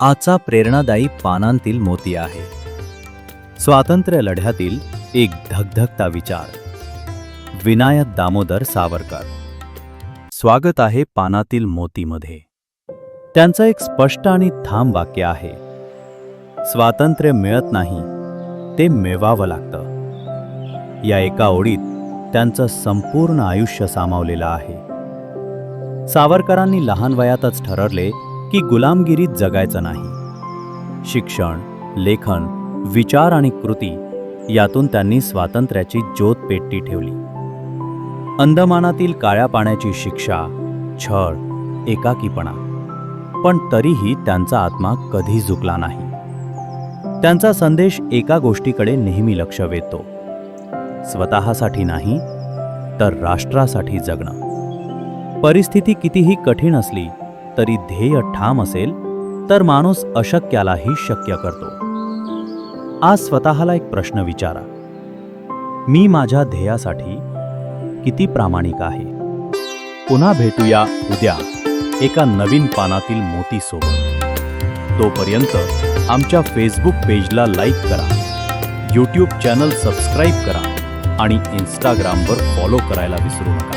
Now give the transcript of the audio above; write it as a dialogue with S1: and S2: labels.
S1: आजचा प्रेरणादायी पानांतील मोती आहे. स्वातंत्र्य लढ्यातील एक धगधगता विचार. विनायक दामोदर सावरकर. स्वागत आहे पानातील मोतीमध्ये. त्यांचं एक स्पष्ट आणि ठाम वाक्य आहे. स्वातंत्र्य मिळत नाही ते मिळवावं लागतं. या एका ओळीत त्यांचं संपूर्ण आयुष्य सामावलेलं आहे. सावरकरांनी लहान वयातच ठरवले की गुलामगिरीत जगायचं नाही. शिक्षण लेखन विचार आणि कृती यातून त्यांनी स्वातंत्र्याची ज्योत पेटती ठेवली. अंदमानातील काळ्या पाण्याची शिक्षा छळ एकाकीपणा पण तरीही त्यांचा आत्मा कधी झुकला नाही. त्यांचा संदेश एका गोष्टीकडे नेहमी लक्ष वेधतो. स्वतःसाठी नाही तर राष्ट्रासाठी जगणं. परिस्थिती कितीही कठीण असली तरी ध्येय ठाम असेल तर माणूस अशक्यालाही शक्य करतो. आज स्वतःला एक प्रश्न विचारा. मी माझ्या ध्येयासाठी किती प्रामाणिक आहे? पुन्हा भेटूया उद्या एका नवीन पानातील मोती सोबत. तोपर्यंत आमच्या फेसबुक पेजला लाईक करा. यूट्यूब चॅनल सबस्क्राईब करा आणि इंस्टाग्रामवर फॉलो करायला विसरू नका.